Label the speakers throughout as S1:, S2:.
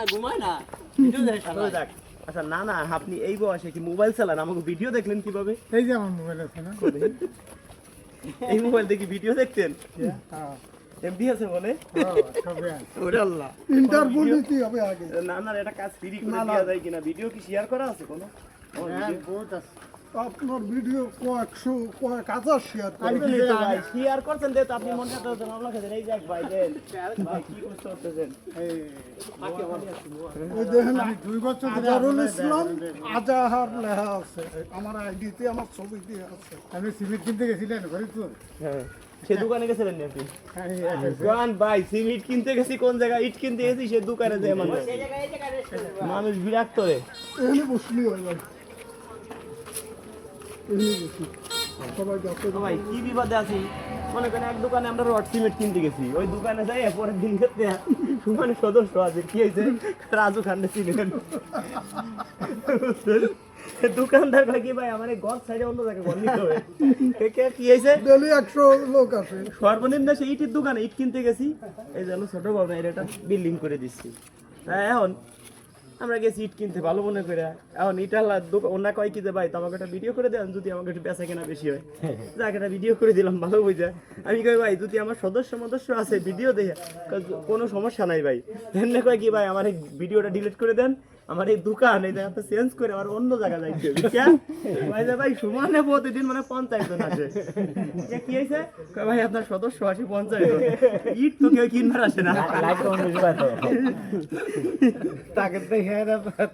S1: না ঘুমায় না। ভিডিও দেখে
S2: আচ্ছা না না আপনি এই বয়সে কি মোবাইল চালান? আমাকে ভিডিও দেখলেন কীভাবে?
S3: এই যে আমার মোবাইল আছে না?
S2: এই মোবাইল দেখি ভিডিও দেখতেন? এমডি আছে বলে
S3: হ্যাঁ।
S2: ওরে আল্লাহ।
S4: ইন্টারভিউ দিতে হবে আগে।
S2: না না এটা কাজ ফ্রি করে দেওয়া যায় কিনা? ভিডিও কি শেয়ার করা আছে কোনো?
S3: হ্যাঁ, বহুত আছে।
S4: আপনার ভিডিও কয়েকশো কয়েক হাজার শেয়ার
S2: আমি
S4: করে
S2: কি তো ভাই শেয়ার করছেন তো আপনি মনে করতে মামলা খেতেন এই যাক ভাই দেন। ভাই কি করতে করতেছেন
S3: এই,
S4: ওই দেখেন
S3: আমি দুই বছর ধরে
S4: আজারুল ইসলাম আজাহার লেখা আছে। আমার আইডিতে আমার ছবি দিয়ে আছে।
S3: আপনি সিমেন্ট কিনতে গেছিলেন ফরিদপুর?
S2: হ্যাঁ। সে দোকানে গেছিলেন নি আপনি
S3: হ্যাঁ,
S2: গান ভাই সিমেন্ট কিনতে গেছি কোন জায়গায় ইট কিনতে গেছি সে দোকানে যায় মানুষ। মানুষ বিরক্ত রে।
S4: এখানে বসলি হয় ভাই এখানে বসি সবাই যাতে
S2: তো ভাই কি বিপদে আছি? মনে করেন এক দোকানে আমরা রড সিমেন্ট কিনতে গেছি। ওই দোকানে যাই পরের দিন ক্ষেত্রে সুমানের সদস্য আছে কি হয়েছে? রাজু খান্ডে ছিলেন দোকানদার কয় ভাই আমার ঘর সাইডে অন্য জায়গায় ঘর নিতে হবে? কি হয়েছে?
S4: ডেলি একশো লোক
S2: সর্বনিম্ন সে ইটের দোকানে ইট কিনতে গেছি। এই জন্য ছোট বাবা এর একটা বিল্ডিং করে দিচ্ছি। হ্যাঁ এখন আমরা গেছি ইট কিনতে ভালো মনে করে। এখন ইট আল্লাহ ওনা কয় কি যে ভাই তো আমাকে একটা ভিডিও করে দেন যদি আমাকে একটু বেচা কেনা বেশি হয়। যাকে একটা ভিডিও করে দিলাম ভালো বুঝে। আমি কই ভাই যদি আমার সদস্য মদস্য আছে ভিডিও দেখে কোনো সমস্যা নাই ভাই। এমনি কয় কি ভাই আমার এই ভিডিওটা ডিলিট করে দেন আমার এই দোকান এই জায়গাটা চেঞ্জ করে আমার অন্য জায়গায় যাইতে ভাই যে ভাই সমানে প্রতিদিন মানে পঞ্চায়েত জন আসে। কি হয়েছে? ভাই আপনার সদস্য আসে পঞ্চায়েত ইট তো কেউ কিনবার আসে না।
S3: তাকে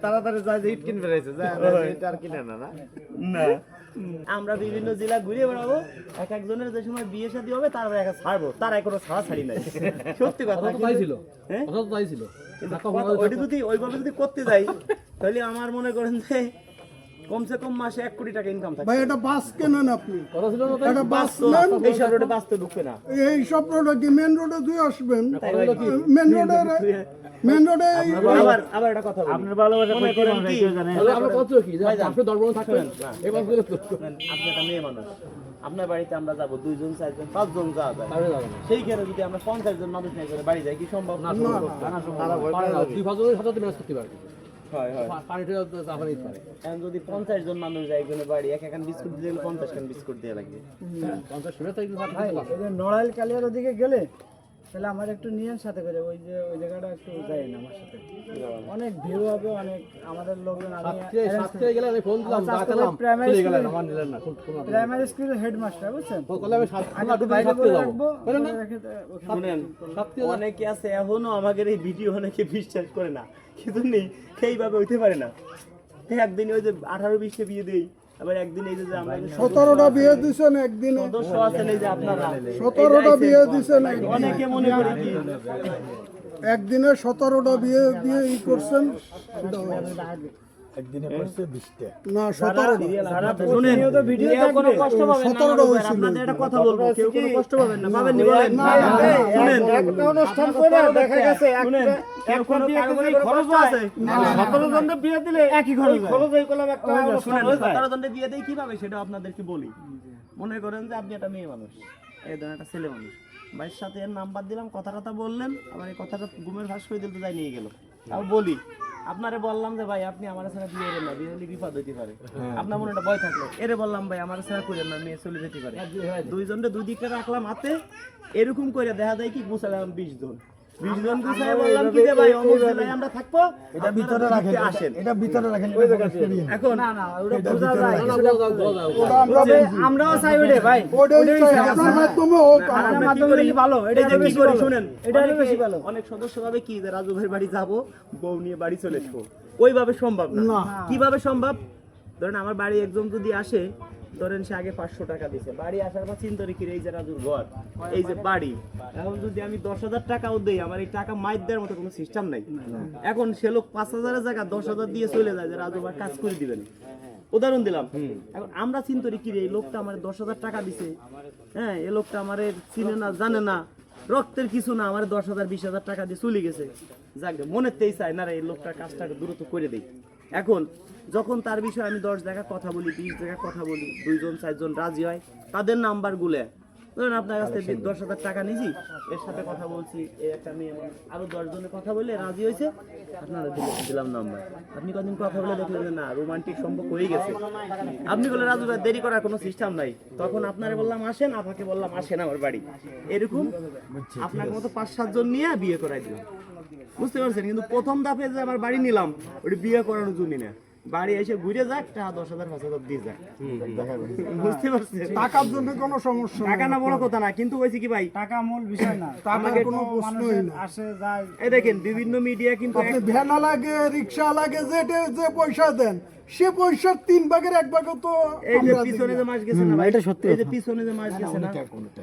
S3: তাড়াতাড়ি যায় যে ইট কিনবে রয়েছে ইট আর কিনে না না।
S2: না। আমরা বিভিন্ন জেলা ঘুরে বেড়াবো এক একজনের যে সময় বিয়ে শাদী হবে তার একা ছাড়বো। তার কোনো ছাড়া ছাড়ি নাই। সত্যি কথা।
S5: তাই ছিল।
S2: হ্যাঁ?
S5: তাই ছিল।
S2: কথা- ওইটা যদি ওইভাবে যদি করতে যাই তাহলে আমার মনে করেন যে কমসে কম মাসে এক কোটি টাকা ইনকাম থাকে
S4: ভাই এটা বাস কেনেন আপনি?
S5: কথা ছিল না তাই?
S4: একটা বাস নেন।
S2: এই সব রোডে বাঁচতে ঢুকবে না।
S4: এই সব রোডে কি মেন রোডে দুই আসবেন? মেন রোডে মেন রোডে
S2: আবার আবার একটা কথা বলি। আপনার ভালোবাসা মনে করেন কি?
S5: আমরা কথা কি? আপনি দশ বছর থাকবেন? এই করে
S2: আপনি একটা মেয়ে মানুষ। আপনার বাড়িতে আমরা যাব দুইজন চারজন পাঁচজন যাওয়া যায়।
S5: সেই ক্ষেত্রে
S2: সেইখানে যদি আমরা পঞ্চাশ জন মানুষ নিয়ে করে বাড়ি যাই কি সম্ভব? না
S5: দুই সাথে ম্যানেজ করতে পারবে।
S2: হয় হয়। যদি পঞ্চাশ জন মানুষ যায় একজনে বাড়ি এক এখান বিস্কুট দিলে পঞ্চাশ খান বিস্কুট দেওয়া লাগবে
S5: পঞ্চাশ
S6: নড়াইল কালিয়ার ওদিকে গেলে তাহলে আমার একটু নিয়েন সাথে করে ওই যে ওই জায়গাটা একটু যাই না আমার সাথে। অনেক ভিড় হবে অনেক আমাদের লোকজন আমি
S5: সাতকে সাতকে গেলে আমি ফোন দিলাম ডাকলাম চলে গেলেন আমার নিলেন না কোন- কোন আপনি?
S6: প্রাইমারি স্কুলের হেডমাস্টার বুঝছেন?
S5: আমি
S6: বাইরে বলে রাখব
S2: শুনেন অনেকে আছে এখনও আমাদের এই ভিডিও অনেকে বিশ্বাস করে না কিন্তু নেই সেইভাবে হইতে পারে না। একদিন ওই যে আঠারো বিশে বিয়ে দেই আবার একদিন এই যে যে আমরা যে
S4: সতেরোটা বিয়ে দিছেন একদিনে।
S2: সদস্য আছেন এই যে আপনারা।
S4: সতেরোটা বিয়ে দিছেন একদিনে।
S2: অনেকে মনে করে কি?
S4: একদিনে সতেরোটা বিয়ে দিয়ে ই করছেন। না সতেরোটা।
S2: শুনেন কেউ কোনো কষ্ট পাবেন না
S4: সতেরোটা
S2: আমার উপর।
S4: হয়েছিল।
S2: আপনাদের একটা কথা বলব কেউ কোনো কষ্ট পাবেন না পাবেন নি বলেন। শুনেন।
S6: একটা অনুষ্ঠান করে দেখা গেছে
S2: শুনেন কেউ কোনো কারও খরচ আছে।
S6: সতেরো জনের বিয়ে দিলে একই খরচ খরচ করলাম একটা
S2: শুনেন সতেরো জনের বিয়ে দেয় কীভাবে? সেটা আপনাদেরকে বলি। মনে করেন যে আপনি একটা মেয়ে মানুষ। এই ধরেন একটা ছেলে মানুষ। ভাইয়ের সাথে এর নাম্বার দিলাম কথা কথা বললেন আবার এই কথাটা ঘুমের ভাস করে দিল তো যাই নিয়ে গেল। তাও বলি। আপনারে বললাম যে ভাই আপনি আমার সাথে বিয়ে করেন না বিয়ে হলে বিপদ হইতে পারে। আপনার মনে একটা ভয় থাকল। এরে বললাম ভাই আমার সাথে করেন না মেয়ে চলে যেতে পারে। দুইজনটা দুই দিকে রাখলাম হাতে এরকম করে দেখা যায় কি গুছালাম বিশ জন। বিশ জন গুছাই বললাম কি যে ভাই অমুক জেলায় আমরা থাকব এটা ভিতরে রাখেন
S4: এটা ভিতরে রাখেন
S2: এখন
S6: না না ওটা বোঝা যায়।
S5: না, বলো যাও, বলো যাও।
S6: তবে আমরাও চাই ওইটা ভাই।
S4: আপনার মাধ্যমে হোক
S6: আপনার মাধ্যমে ভালো এটা
S2: যে
S6: বেশি
S2: করি শুনেন?
S6: এটা বেশি ভালো।
S2: অনেক সদস্য ভাবে কি যে রাজু ভাইয়ের বাড়ি যাব বউ নিয়ে বাড়ি চলে আসব ওইভাবে সম্ভব না। কীভাবে সম্ভব? ধরেন আমার বাড়ি একজন যদি আসে ধরেন সে আগে পাঁচশো টাকা দিছে। বাড়ি আসার পর চিন্তা রেখে এই যে রাজুর ঘর এই যে বাড়ি। এখন যদি আমি দশ হাজার টাকাও দেই আমার এই টাকা মাইর দেওয়ার মতো কোনো সিস্টেম নাই। এখন সে লোক পাঁচ হাজারের জায়গা দশ হাজার দিয়ে চলে যায় যে রাজু ভাই কাজ করে দিবেন। উদাহরণ দিলাম। এখন আমরা চিন্তা করি কি রে এই লোকটা আমার দশ হাজার টাকা দিছে। হ্যাঁ এই লোকটা আমার চিনে না জানে না। রক্তের কিছু না আমার দশ হাজার বিশ হাজার টাকা দিয়ে চলে গেছে। যাক মনের তেই চায় না রে এই লোকটার কাজটাকে দ্রুত করে দেই। এখন, যখন তার বিষয়ে আমি দশ জায়গা কথা বলি, বিশ জায়গা কথা বলি, দুইজন, চারজন রাজি হয়, তাদের নাম্বার গুলে। ধরুন আপনার কাছ থেকে দশ হাজার টাকা নিয়েছি এর সাথে কথা বলছি, এই একটা মেয়ে আরও দশ জনের কথা বলে রাজি হয়েছে আপনারা দিলাম নাম্বার। আপনি কদিন কথা বলে দেখলেন যে না রোমান্টিক সম্পর্ক হয়ে গেছে। আপনি বলে রাজু ভাই, দেরি করার কোনো সিস্টেম নাই। তখন আপনারে বললাম, আসেন আপনাকে বললাম, আসেন আমার বাড়ি। এরকম আপনার মতো পাঁচ, সাতজন নিয়ে বিয়ে করাই দিলাম। বুঝতে পারছেন? কিন্তু প্রথম ধাপে যে আমার বাড়ি নিলাম ওটা বিয়ে করানোর জন্য না। বাড়ি এসে ঘুরে যাক টাকা দশ হাজার পাঁচ হাজার দিয়ে যাক। বুঝতে পারছেন?
S4: টাকার জন্য কোনো সমস্যা
S2: টাকা না বড় কথা না কিন্তু হয়েছে কি ভাই?
S6: টাকা মূল বিষয় না।
S4: টাকার কোনো প্রশ্নই না
S6: আসে যায়।
S2: এই দেখেন বিভিন্ন মিডিয়া কিন্তু
S4: ভ্যানা লাগে রিক্সা লাগে যেটা যে পয়সা দেন সে পয়সার তিন ভাগের এক ভাগও তো
S2: এই যে পিছনে যে মাস গেছে না ভাই? এই যে পিছনে যে মাস গেছে না?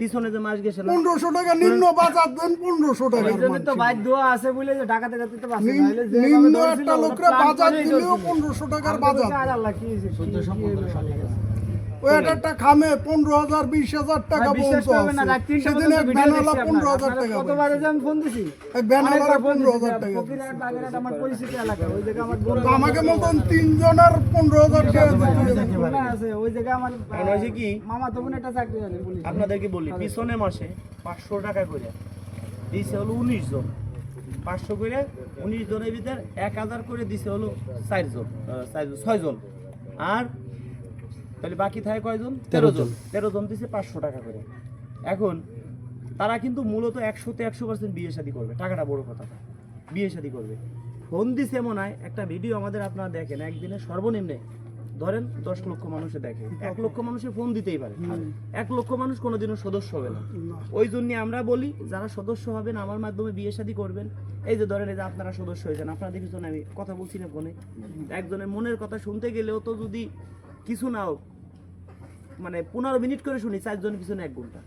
S2: পিছনে যে মাস গেছে না?
S4: পনেরোশো টাকা নিম্ন বাজার দেন 1500 টাকা
S6: এই জন্য তো বাধ্য আছে বলে যে ঢাকাতে যেতে তো পারছে না।
S4: নিম- নিম্ন একটা লোকরা বাজার দিলেও
S6: ধরছিল।
S4: পনেরোশো টাকার
S6: আমরা
S4: বাজার।
S6: আর আল্লাহ কি হয়েছে, কি- কি হলো?
S4: ওই একটা খামে পনেরো হাজার বিশ হাজার টাকা পর্যন্ত সেদিন এক পনেরো হাজার টাকা
S6: কতবারে আমি ফোন দিছি?
S4: এক ভ্যানালার পনেরো হাজার টাকা আমাকে মতন তিনজনের পনেরো হাজার টাকা।
S6: আছে, ওই জায়গায় আমার
S2: কি?
S6: মামা তখন একটা চাকরি আছে
S2: আপনাদেরকে বলি পিছনে মাসে পাঁচশো টাকা করে। দিছে হলো উনিশ জন। পাঁচশো করে উনিশ জনের ভিতরে এক হাজার করে দিছে হলো চারজন চারজন ছয়জন। আর তাহলে বাকি থাকে কয়জন? তেরো জন। তেরো জন দিছে পাঁচশো টাকা করে। এখন তারা কিন্তু মূলত একশোতে একশো পার্সেন্ট বিয়ে শাদী করবে। টাকাটা বড় কথা বিয়ে শাদী করবে। ফোন দিছে মনে হয় একটা ভিডিও আমাদের আপনারা দেখেন একদিনে সর্বনিম্নে ধরেন দশ লক্ষ মানুষে দেখে। এক লক্ষ মানুষে ফোন দিতেই পারে। এক লক্ষ মানুষ কোনোদিনও সদস্য হবে না। ওই জন্য আমরা বলি যারা সদস্য হবেন আমার মাধ্যমে বিয়ে শাদী করবেন। এই যে ধরেন এই যে আপনারা সদস্য হয়েছেন আপনারা দেখেছেন আমি কথা বলছি না ফোনে। একজনের মনের কথা শুনতে গেলেও তো যদি কিছু না হোক মানে পনেরো মিনিট করে শুনি চারজনের পিছনে এক ঘণ্টা।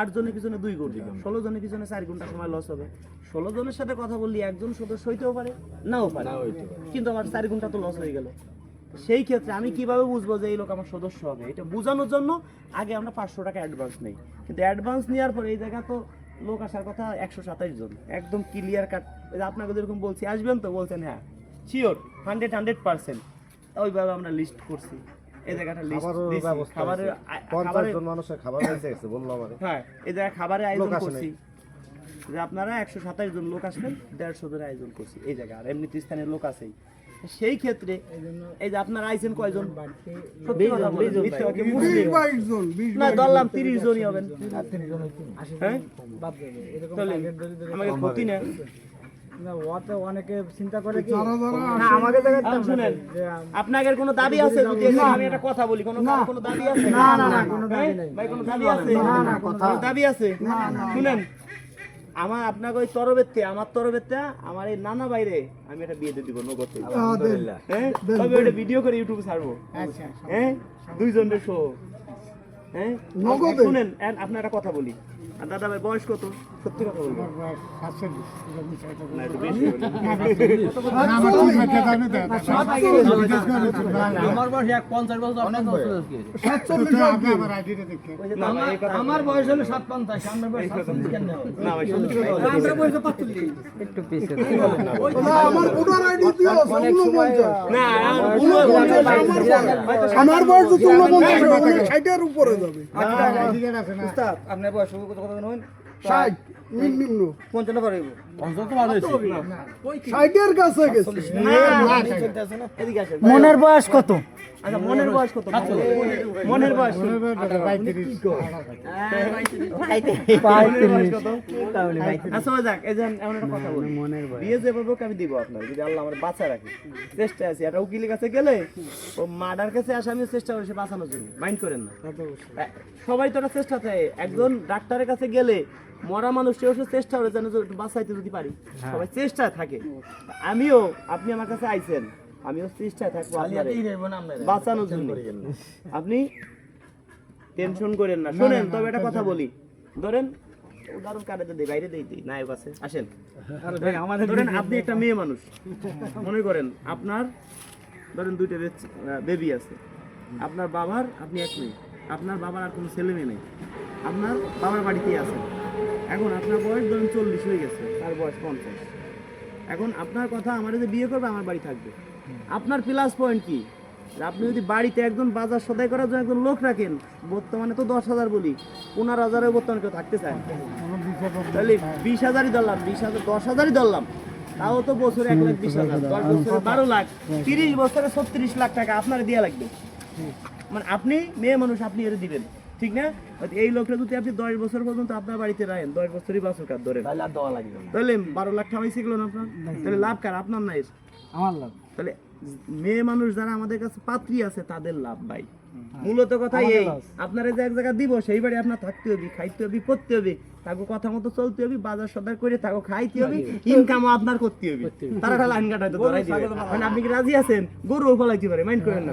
S2: আট জনের পিছনে দুই ঘণ্টা। ষোলো জনের পিছনে চার ঘণ্টা সময় লস হবে। ষোলো জনের সাথে কথা বললি একজন সদস্য হইতেও পারে নাও পারে। কিন্তু আমার চার ঘণ্টা তো লস হয়ে গেল। সেই ক্ষেত্রে আমি কীভাবে বুঝব যে এই লোক আমার সদস্য হবে? এটা বোঝানোর জন্য আগে আমরা পাঁচশো টাকা অ্যাডভান্স নেই। কিন্তু অ্যাডভান্স নেওয়ার পরে এই জায়গা তো লোক আসার কথা একশো সাতাশ জন। একদম ক্লিয়ার কাট আপনাকে যেরকম বলছি আসবেন তো? বলছেন হ্যাঁ শিওর হান্ড্রেড হান্ড্রেড পার্সেন্ট ওইভাবে আমরা লিস্ট করছি। এই জায়গাটা খাবারের খাবারের
S3: জন মানুষের খাবার বেঁচে গেছে বলল আমারে।
S2: হ্যাঁ এই জায়গায় খাবারের আয়োজন করছি। যে আপনারা একশো সাতাশ জন লোক আসবেন দেড়শো জনের আয়োজন করছি এই জায়গায় আর এমনিতে স্থানীয় লোক আছেই। সেই ক্ষেত্রে এই যে আপনারা আইছেন কয়জন? না ধরলাম তিরিশ জনই হবেন। হ্যাঁ? আমাকে ক্ষতি না আপনাদের কোনো দাবি আছে? আমি একটা কথা বলি কোনো কোনো দাবি আছে?
S6: না, না, না, কোনো দাবি?
S2: ভাই কোনো দাবি আছে? কোনো দাবি আছে? শুনেন আমার আপনাকে ওই তরবেতে আমার তরবেতে আমার এই নানা বাইরে আমি একটা বিয়ে দিয়ে দিব নগদ। হ্যাঁ? তবে ওটা ভিডিও করে ইউটিউবে ছাড়বো।
S6: আচ্ছা
S2: হ্যাঁ? দুইজনের শো। হ্যাঁ?
S4: নগদে?
S2: শুনেন আপনার একটা কথা বলি। আর দাদা ভাই বয়স কত সত্যি কথা বলব।
S5: আমার বয়স হলো সাত পঞ্চাশ আমার বয়স। আমার বয়স
S4: তো ষাটের উপরে যাবে
S6: আপনার বয়স কত কত হন
S4: ষাট নিম্ন
S6: পঞ্চান্ন পারে।
S4: ষাটের কাছে গেছে।
S6: মনের বয়স কত?
S2: আচ্ছা মনের বয়স কত? মনের বয়স কত? মনের বয়স কত? ওই যাক, এই যে এমন একটা কথা বলি। বিয়ে যেভাবে হোক আমি দিব আপনার? যদি আল্লাহ আমার বাঁচা রাখে। চেষ্টা আছে। একটা উকিলের কাছে গেলে ও মার্ডার কাছে আসে আমি চেষ্টা করি সে বাঁচানোর জন্য। মাইন্ড করেন না। সবাই তো একটা চেষ্টা থাকে। একজন ডাক্তারের কাছে গেলে মরা মানুষ সেও সে চেষ্টা করে যেন একটু বাঁচাইতে যদি পারি। সবাই চেষ্টা থাকে। আমিও আপনি আমার কাছে আইছেন। আমিও চেষ্টায় থাকব বাঁচানোর জন্য। আপনি টেনশন করেন না। শোনেন তবে একটা কথা বলি। ধরেন উদাহরণ কাটাতে দেই বাইরে দেই দিই। নায়ক আছে। আসেন। ধরেন আপনি একটা মেয়ে মানুষ। মনে করেন আপনার ধরেন দুইটা বেবি আছে। আপনার বাবার আপনি এক মেয়ে। আপনার বাবার আর কোনো ছেলে মেয়ে নেই। আপনার বাবার বাড়িতেই আছে এখন আপনার বয়স ধরুন চল্লিশ হয়ে গেছে, তার বয়স পঞ্চাশ। এখন আপনার কথা, আমার যদি বিয়ে করবে, আমার বাড়ি থাকবে। আপনার প্লাস পয়েন্ট কি? আপনি যদি বাড়িতে একজন বাজার সদাই করার জন্য একজন লোক রাখেন, বর্তমানে তো দশ হাজার বলি, পনেরো হাজারে বর্তমানে কেউ থাকতে চায় তাহলে বিশ হাজারই ধরলাম, বিশ হাজার, দশ হাজারই ধরলাম। তাও তো বছরে এক লাখ বিশ হাজার, দশ বছরে বারো লাখ, তিরিশ বছরে ছত্রিশ লাখ টাকা আপনার দেওয়া লাগবে। মানে আপনি, মেয়ে মানুষ, আপনি এর দিবেন। ঠিক না? এই লোকটা যদি আপনি দশ বছর পর্যন্ত আপনার বাড়িতে রাখেন দশ বছরই বাছর কার ধরেন।
S1: তাহলে
S2: বারো লাখ টাকা হয়েছে গেল না আপনার? তাহলে লাভ কার? আপনার নাই
S6: আমার লাভ।
S2: তাহলে মেয়ে মানুষ যারা আমাদের কাছে পাত্রী আছে তাদের লাভ ভাই। মূলত কথা এই আপনারা যে এক জায়গায় দিব সেই বাড়ি আপনার থাকতে হবে খাইতে হবে পড়তে হবে। তাকে কথা মতো চলতে হবে বাজার সদার করে তাকে খাইতে হবে ইনকামও আপনার করতে হবে। তারা একটা লাইন কাটাইতে ধরাই দিবে। মানে আপনি কি রাজি আছেন? গরু ফলাইতে পারে মাইন্ড করেন না।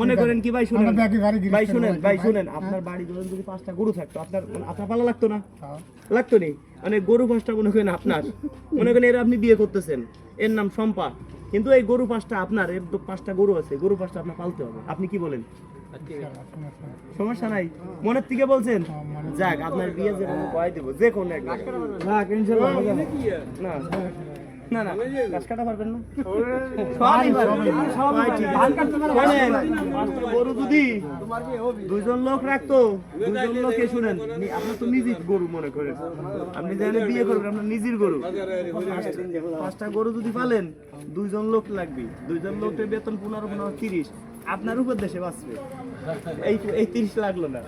S2: মনে করেন কি ভাই শুনেন ভাই শুনেন ভাই? শুনেন আপনার বাড়ি ধরুন যদি পাঁচটা গরু থাকতো আপনার আপনার পালা লাগতো না? লাগতো নি? মানে গরু পাঁচটা মনে করেন আপনার। মনে করেন এর আপনি বিয়ে করতেছেন। এর নাম সম্পা কিন্তু এই গরু পাঁচটা আপনার এর পাঁচটা গরু আছে গরু পাঁচটা আপনার পালতে হবে। আপনি কি বলেন? সমস্যা নাই। মনের থেকে বলছেন? যাক আপনার বিয়ে যে কোনো কয় দেবো যে কোনো এক
S6: হয়ে।
S2: না না না। গাছ কাটা পারবেন না। সবই পারবেন। সবাই ঠিক আছে। শোনেন, পাঁচটা গরু যদি দুইজন লোক রাখতো দুইজন লোকে শুনেন আপনার তো নিজের গরু মনে করেন। আপনি বিয়ে করবেন আপনার নিজের গরু। পাঁচটা- পাঁচটা গরু যদি পালেন দুইজন লোক লাগবে। দুইজন লোকের বেতন পনেরো পনেরো তিরিশ। আপনার উপর দেশে বাঁচবে। এই এই তিরিশ লাগল না।